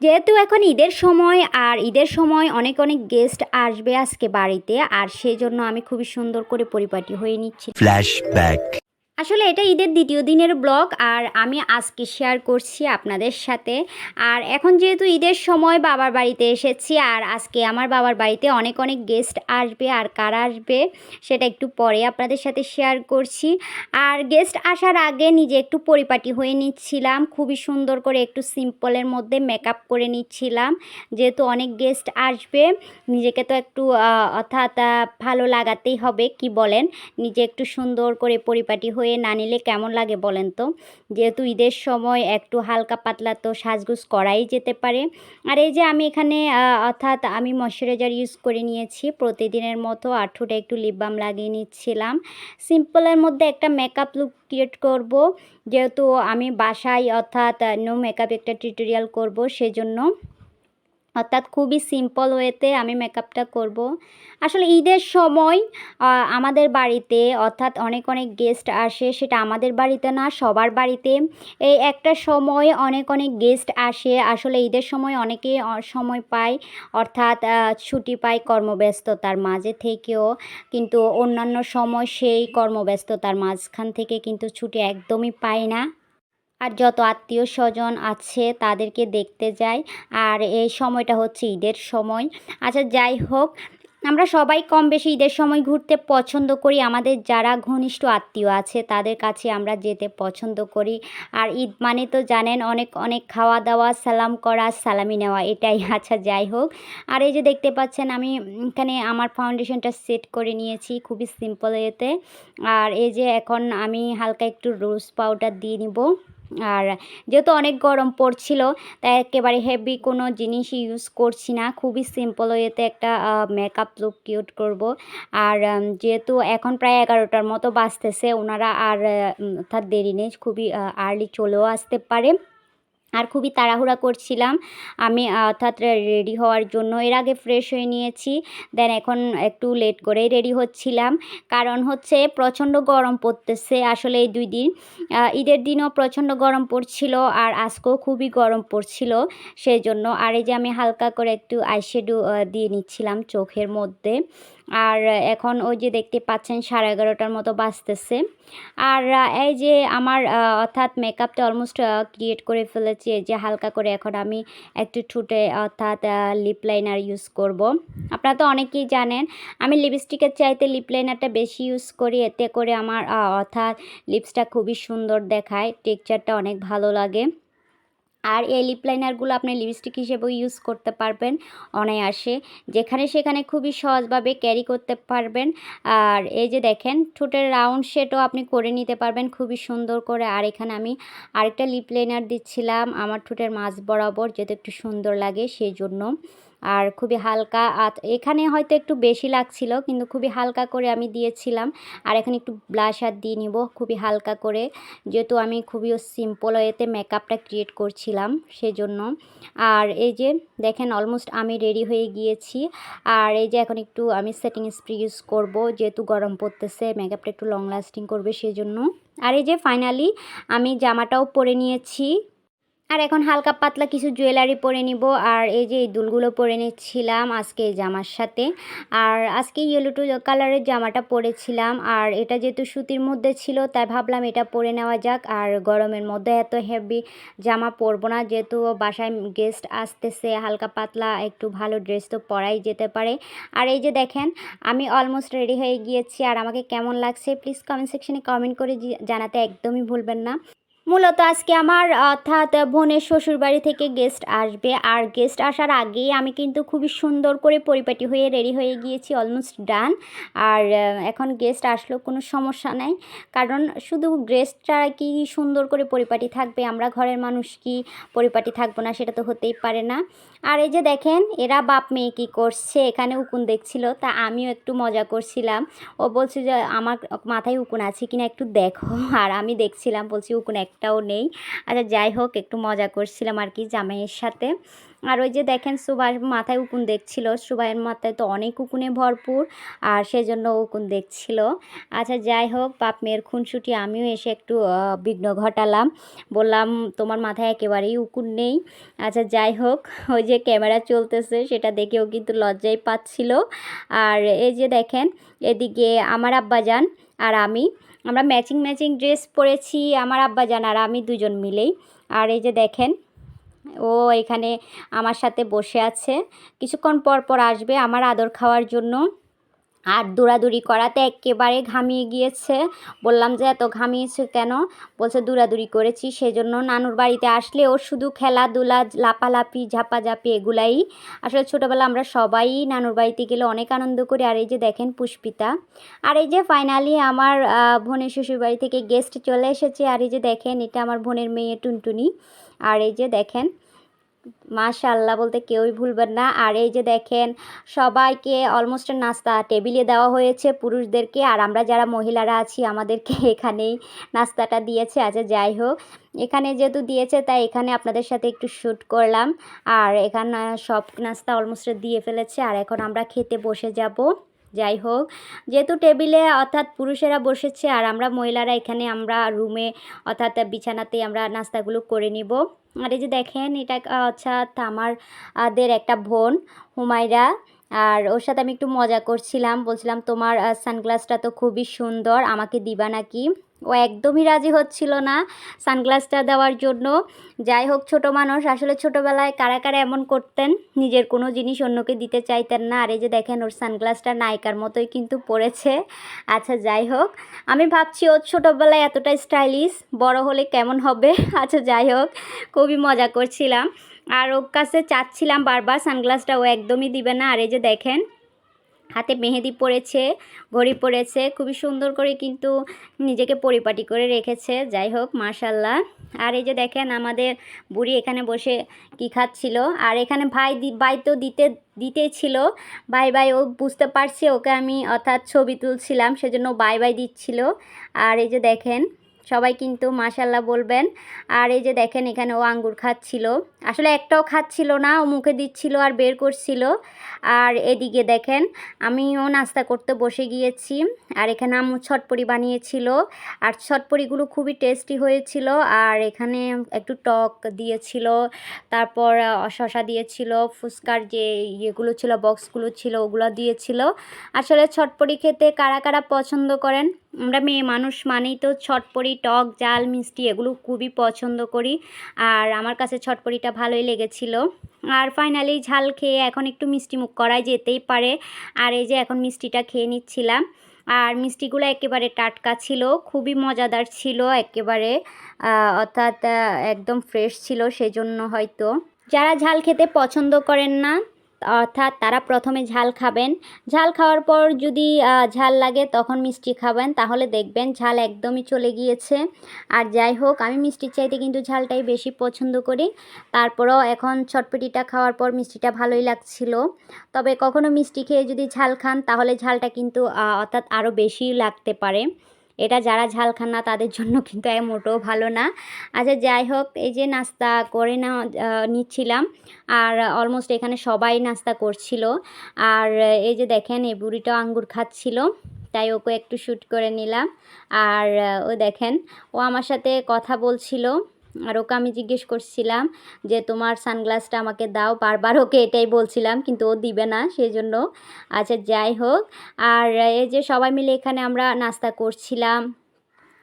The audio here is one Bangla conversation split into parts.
যেহেতু এখন ঈদের সময় আর ঈদের সময় অনেক অনেক গেস্ট আসবে আজকে বাড়িতে, আর সেই জন্য আমি খুবই সুন্দর করে পরিপাটি হয়ে নিচ্ছি Flashback. আসলে এটা ঈদের দ্বিতীয় দিনের ব্লগ আর আমি আজকে শেয়ার করছি আপনাদের সাথে। আর এখন যেহেতু ঈদের সময় বাবার বাড়িতে এসেছি আর আজকে আমার বাবার বাড়িতে অনেক অনেক গেস্ট আসবে আর কারা আসবে সেটা একটু পরে আপনাদের সাথে শেয়ার করছি। আর গেস্ট আসার আগে নিজে একটু পরিপাটি হয়ে নিচ্ছিলাম, খুবই সুন্দর করে একটু সিম্পলের মধ্যে মেকআপ করে নিচ্ছিলাম। যেহেতু অনেক গেস্ট আসবে, নিজেকে তো একটু অর্থাৎ ভালো লাগাতেই হবে, কি বলেন? নিজে একটু সুন্দর করে পরিপাটি হয়ে না নিলে কেমন লাগে বলেন তো? যেহেতু ঈদের সময় একটু হালকা পাতলা তো সাজগুজ করাই যেতে পারে। আর এই যে আমি এখানে অর্থাৎ আমি ময়শ্চারাইজার ইউজ করে নিয়েছি। প্রতিদিনের মতো আর ঠোঁটে একটু লিপ বাম লাগিয়ে নিচ্ছিলাম। সিম্পলের মধ্যে একটা মেকআপ লুক ক্রিয়েট করব। যেহেতু আমি বাসায় অর্থাৎ নো মেকআপ একটা টিউটোরিয়াল করব সেজন্য। অর্থাৎ খুবই সিম্পল ওয়েতে আমি মেকআপটা করব। আসলে ঈদের সময় আমাদের বাড়িতে অর্থাৎ অনেক অনেক গেস্ট আসে। সেটা আমাদের বাড়িতে না, সবার বাড়িতে। এই একটা সময় অনেক অনেক গেস্ট আসে। আসলে ঈদের সময় অনেকে সময় পায়। অর্থাৎ ছুটি পায় কর্মব্যস্ততার মাঝে থেকেও। কিন্তু অন্যান্য সময় সেই কর্মব্যস্ততার মাঝখান থেকে কিন্তু ছুটি একদমই পায় না। আর যত আত্মীয় স্বজন আছে তাদেরকে দেখতে যাই। আর এই সময়টা হচ্ছে ঈদের সময়। আচ্ছা যাই হোক, আমরা সবাই কম বেশি ঈদের সময় ঘুরতে পছন্দ করি। আমাদের যারা ঘনিষ্ঠ আত্মীয় আছে তাদের কাছে আমরা যেতে পছন্দ করি। আর ঈদ মানে তো জানেন, অনেক অনেক খাওয়া দাওয়া, সালাম করা, সালামি নেওয়া, এটাই। আচ্ছা যাই হোক। আর এই যে দেখতে পাচ্ছেন, আমি এখানে আমার ফাউন্ডেশনটা সেট করে নিয়েছি খুবই সিম্পল এতে। আর এই যে এখন আমি হালকা একটু রোজ পাউডার দিয়ে নিব। আর যেহেতু অনেক গরম পড়ছিল, তাই একেবারে হেভি কোনো জিনিসই ইউজ করছি না। খুবই সিম্পল ওয়েতে একটা মেকআপ লুক কিউট করব। আর যেহেতু এখন প্রায় এগারোটার মতো বাজতেছে, ওনারা আর অর্থাৎ দেরি নেই, খুবই আর্লি চলেও আসতে পারে। আর খুবই তাড়াহুড়া করছিলাম। আমি অর্থাৎ রেডি হওয়ার জন্য। এর আগে ফ্রেশ হয়ে নিয়েছি। দেন এখন একটু লেট করেই রেডি হচ্ছিলাম। কারণ হচ্ছে প্রচণ্ড গরম পড়তেছে আসলে এই দুই দিন। ঈদের দিনও প্রচণ্ড গরম পড়ছিল আর আজকেও খুবই গরম পড়ছিল সেই জন্য আর এই যে আমি হালকা করে একটু আইশ্যাডো দিয়ে নিচ্ছিলাম চোখের মধ্যে। আর এখন ওই যে দেখতে পাচ্ছেন সাড়ে এগারোটার মতো বাজতেছে। আর এই যে আমার অর্থাৎ মেকআপটা অলমোস্ট ক্রিয়েট করে ফেলেছি। এই যে হালকা করে এখন আমি একটু ঠুটে, অর্থাৎ লিপ লাইনার ইউজ করব। আপনারা তো অনেকেই জানেন, আমি লিপস্টিকের চাইতে লিপ লাইনারটা বেশি ইউজ করি। এতে করে আমার অর্থাৎ লিপসটা খুবই সুন্দর দেখায় টেক্সচারটা অনেক ভালো লাগে। আর এই লিপ লাইনারগুলো আপনি লিপস্টিক হিসেবেও ইউজ করতে পারবেন, অনায়াসে। যেখানে সেখানে খুবই সহজভাবে ক্যারি করতে পারবেন। আর এই যে দেখেন, ঠোঁটের রাউন্ড শেডও আপনি করে নিতে পারবেন, খুবই সুন্দর করে। আর এখানে আমি আরেকটা লিপ লাইনার দিচ্ছিলাম, আমার ঠোঁটের মাছ বরাবর যাতে একটু সুন্দর লাগে সেই জন্য আর খুবই হালকা এখানে হয়তো একটু বেশি লাগছিল, কিন্তু খুবই হালকা করে আমি দিয়েছিলাম। আর এখানে একটু ব্লাশ আর দিয়ে নিব, খুবই হালকা করে। যেহেতু আমি খুবই সিম্পল ওয়েতে মেকআপটা ক্রিয়েট করছিলাম, সেজন্য। আর এই যে দেখেন অলমোস্ট আমি রেডি হয়ে গিয়েছি। আর এই যে এখন একটু আমি সেটিং স্প্রে ইউজ করব, যেহেতু গরম পড়তেছে মেকআপটা একটু লং লাস্টিং করবে, সেজন্য। আর এই যে ফাইনালি আমি জামাটাও পরে নিয়েছি। আর এখন হালকা পাতলা কিছু জুয়েলারি পরে নিব। আর এই যে এই দুলগুলো পরে নিচ্ছিলাম আজকে এই জামার সাথে। আর আজকে ইয়েলো টু কালারের জামাটা পরেছিলাম। আর এটা যেহেতু সুতির মধ্যে ছিল, তাই ভাবলাম এটা পরে নেওয়া যাক। আর গরমের মধ্যে এত হেভি জামা পরবো না, যেহেতু বাসায় গেস্ট আসতেছে, হালকা পাতলা একটু ভালো ড্রেস তো পরাই যেতে পারে। আর এই যে দেখেন, আমি অলমোস্ট রেডি হয়ে গিয়েছি। আর আমাকে কেমন লাগছে প্লিজ কমেন্ট সেকশনে কমেন্ট করে জানাতে একদমই ভুলবেন না। মূলত আজকে আমার, অর্থাৎ বোনের শ্বশুর বাড়ি থেকে গেস্ট আসবে। আর গেস্ট আসার আগেই আমি কিন্তু খুবই সুন্দর করে পরিপাটি হয়ে রেডি হয়ে গিয়েছি অলমোস্ট ডান আর এখন গেস্ট আসলেও কোনো সমস্যা নাই। কারণ শুধু গেস্টটা কি সুন্দর করে পরিপাটি থাকবে, আমরা ঘরের মানুষ কি পরিপাটি থাকব না সেটা তো হতেই পারে না। আর এই যে দেখেন, এরা বাপ মেয়ে কী করছে? এখানে উকুন দেখছিল, তা আমিও একটু মজা করছিলাম। ও বলছে যে, আমার মাথায় উকুন আছে কিনা একটু দেখো। আর আমি দেখছিলাম, বলছি, উকুন একটাও নেই। আচ্ছা যাই হোক, একটু মজা করছিলাম আর কি জামাইয়ের সাথে। আর ওই যে দেখেন সুভাষ মাথায় উকুন দেখছিল। সুভাইয়ের মাথায় তো অনেক উকুনে ভরপুর আর সেজন্য উকুন দেখছিল। আচ্ছা যাই হোক, বাপ মেয়ের খুনসুটি আমিও এসে একটু বিঘ্ন ঘটালাম। বললাম, তোমার মাথায় একেবারেই উকুন নেই। আচ্ছা যাই হোক, ওই যে ক্যামেরা চলতেছে, সেটা দেখেও কিন্তু লজ্জাই পাচ্ছিল। আর এই যে দেখেন, এদিকে আমার আব্বাজান আর আমি, আমরা ম্যাচিং ম্যাচিং ড্রেস পরেছি আমার আব্বাজান আর আমি দুজন মিলেই। আর এই যে দেখেন ও এখানে আমার সাথে বসে আছে। কিছুক্ষণ পর পর আসবে আমার আদর খাওয়ার জন্য। আর দৌড়াদৌড়ি করাতে একেবারে ঘামিয়ে গিয়েছে। বললাম যে, এত ঘামিয়েছে কেন? বলছে, দৌড়াদৌড়ি করেছি সেজন্য নানুর বাড়িতে আসলে ও শুধু খেলাধুলা, লাপালাপি, ঝাপাঝাপি এগুলাই। আসলে ছোটোবেলা আমরা সবাই নানুর বাড়িতে গেলে অনেক আনন্দ করি। আর এই যে দেখেন পুষ্পিতা। আর এই যে ফাইনালি আমার বোনের শ্বশুর বাড়ি থেকে গেস্ট চলে এসেছে। আর এই যে দেখেন, এটা আমার বোনের মেয়ে টুনটুনি। আর এই যে দেখেন মাশাল্লাহ বলতে কেউই ভুলবেন না। আর এই যে দেখেন, সবাইকে অলমোস্ট নাস্তা টেবিলে দেওয়া হয়েছে পুরুষদেরকে। আর আমরা যারা মহিলারা আছি, আমাদেরকে এখানেই নাস্তাটা দিয়েছে। আচ্ছা যাই হোক, এখানে যেহেতু দিয়েছে, তাই এখানে আপনাদের সাথে একটু শ্যুট করলাম। আর এখানে সব নাস্তা অলমোস্ট দিয়ে ফেলেছে। আর এখন আমরা খেতে বসে যাব। যাই হোক, যেহেতু টেবিলে অর্থাৎ পুরুষেরা বসেছে আর আমরা মহিলারা এখানে, আমরা রুমে অর্থাৎ বিছানাতে আমরা নাস্তাগুলো করে নিব। আর এই যে দেখেন, এটা অর্থাৎ আমার আদের একটা বোন, হুমায়রা। আর ওর সাথে আমি একটু মজা করছিলাম, বলছিলাম, তোমার সানগ্লাসটা তো খুবই সুন্দর, আমাকে দিবা নাকি? ও একদমই রাজি হচ্ছিল না সানগ্লাসটা দেওয়ার জন্য। যাই হোক, ছোট মানুষ, আসলে ছোটোবেলায় কারা কারা এমন করতেন? নিজের কোনো জিনিস অন্যকে দিতে চাইতেন না। আর এই যে দেখেন, ওর সানগ্লাসটা নায়িকার মতোই কিন্তু পড়েছে আচ্ছা যাই হোক, আমি ভাবছি ওর ছোটোবেলায় এতটা স্টাইলিশ, বড় হলে কেমন হবে? আচ্ছা যাই হোক, খুবই মজা করছিলাম। আর ওর কাছে চাচ্ছিলাম বারবার সানগ্লাসটা, ও একদমই দিবে না। আর এই যে দেখেন হাতে মেহেদি পরেছে, ঘড়ি পরেছে, খুবই সুন্দর করে কিন্তু নিজেকে পরিপাটি করে রেখেছে, যাই হোক মাশাল্লাহ আর এই যে দেখেন আমাদের বুড়ি এখানে বসে কি খাচ্ছিল, আর এখানে ভাই ভাই তো দিতে, দিতেই ছিল, ভাই ভাই, ও বুঝতে পারছে, ওকে আমি অর্থাৎ ছবি তুলছিলাম, সেজন্য বাই বাই দিচ্ছিল। আর এই যে দেখেন সবাই কিন্তু মাশাল্লাহ বলবেন। আর এই যে দেখেন এখানে ও আঙ্গুর খাচ্ছিল। আসলে একটাও খাচ্ছিল না, ও মুখে দিচ্ছিল আর বের করছিল। আর এদিকে দেখেন আমিও নাস্তা করতে বসে গিয়েছি। আর এখানে আম্মু ছটপড়ি বানিয়েছিল। আর ছটপড়িগুলো খুবই টেস্টি হয়েছিল। আর এখানে একটু টক দিয়েছিল। তারপর শশা দিয়েছিল, ফুচকার যে ইয়েগুলো ছিল, বক্সগুলো ছিল, ওগুলো দিয়েছিল। আসলে ছটপড়ি খেতে কারা কারা পছন্দ করেন? আমরা মেয়ে মানুষ মানেই তো ছটপড়ি টক, জাল, মিষ্টি এগুলো খুবই পছন্দ করি। আর আমার কাছে ছটপড়িটা ভালোই লেগেছিল। আর ফাইনালি ঝাল খেয়ে এখন একটু মিষ্টি মুখ করাই যেতেই পারে। আর এই যে এখন মিষ্টিটা খেয়ে নিচ্ছিলাম। আর মিষ্টিগুলো একেবারে টাটকা ছিল, খুবই মজাদার ছিল একেবারে। অর্থাৎ একদম ফ্রেশ ছিল সেজন্য হয়তো। যারা ঝাল খেতে পছন্দ করেন না অর্থাৎ তারা প্রথমে ঝাল খাবেন। ঝাল খাওয়ার পর যদি ঝাল লাগে তখন মিষ্টি খাবেন। তাহলে দেখবেন ঝাল একদমই চলে গিয়েছে। আর যাই হোক, আমি মিষ্টির চাইতে কিন্তু ঝালটাই বেশি পছন্দ করি। তারপরও এখন চটপটিটা খাওয়ার পর মিষ্টিটা ভালোই লাগছিল। তবে কখনো মিষ্টি খেয়ে যদি ঝাল খান, তাহলে ঝালটা কিন্তু অর্থাৎ আরও বেশি লাগতে পারে। এটা যারা ঝাল খান না, তাদের জন্য কিন্তু এ মোটেও ভালো না। আচ্ছা যাই হোক, এই যে নাস্তা করে না নিচ্ছিলাম। আর অলমোস্ট এখানে সবাই নাস্তা করছিল। আর এই যে দেখেন, এই বুড়িটাও আঙ্গুর খাচ্ছিল। তাই ওকে একটু শ্যুট করে নিলাম। আর ও দেখেন, ও আমার সাথে কথা বলছিল। আর ওকে আমি জিজ্ঞেস করছিলাম যে, তোমার সানগ্লাসটা আমাকে দাও। বারবার ওকে এটাই বলছিলাম, কিন্তু ও দিবে না সেই জন্য আচ্ছা যাই হোক। আর এই যে সবাই মিলে এখানে আমরা নাস্তা করছিলাম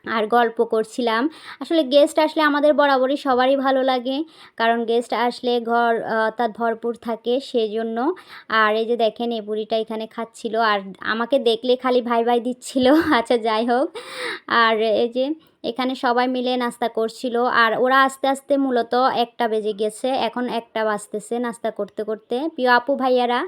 আর গল্প করছিলাম। আসলে গেস্ট আসলে আমাদের বরাবরই সবারই ভালো লাগে, কারণ গেস্ট আসলে ঘর তার ভরপুর থাকে, সেজন্য। আর এই যে দেখেন, এই বুড়িটা এখানে খাচ্ছিল, আর আমাকে দেখলে খালি ভাই ভাই দিচ্ছিল। আচ্ছা যাই হোক। আর এই যে এখানে সবাই মিলে নাস্তা করছিল। আর ওরা আস্তে আস্তে মূলত একটা বেজে গেছে। এখন একটা বাজতেছে নাস্তা করতে করতে। প্রিয় আপু ভাইয়ারা,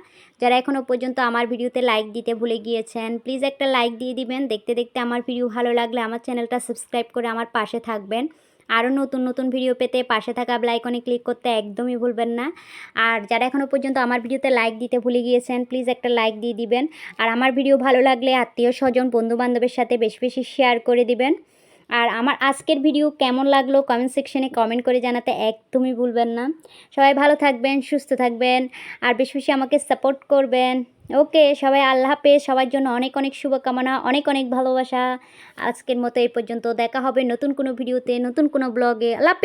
যারা এখনও পর্যন্ত আমার ভিডিওতে লাইক দিতে ভুলে গিয়েছেন, প্লিজ একটা লাইক দিয়ে দিবেন। দেখতে দেখতে আমার ভিডিও ভালো লাগলে আমার চ্যানেলটা সাবস্ক্রাইব করে আমার পাশে থাকবেন। আরও নতুন নতুন ভিডিও পেতে পাশে থাকা আইকনে ক্লিক করতে একদমই ভুলবেন না। আর যারা এখনও পর্যন্ত আমার ভিডিওতে লাইক দিতে ভুলে গিয়েছেন, প্লিজ একটা লাইক দিয়ে দিবেন। আর আমার ভিডিও ভালো লাগলে আত্মীয় স্বজন বন্ধু বান্ধবের সাথে বেশি বেশি শেয়ার করে দিবেন। আর আমার আজকের ভিডিও কেমন লাগল কমেন্ট সেকশনে কমেন্ট করে জানাতে একদমই ভুলবেন না। সবাই ভালো থাকবেন, সুস্থ থাকবেন, আর বেশি বেশি আমাকে সাপোর্ট করবেন। ওকে সবাই আল্লাহ হাফেজ, সবার জন্য অনেক অনেক শুভকামনা, অনেক অনেক ভালোবাসা। আজকের মতো এই পর্যন্ত, দেখা হবে নতুন কোনো ভিডিওতে নতুন কোনো ব্লগে আল্লাহ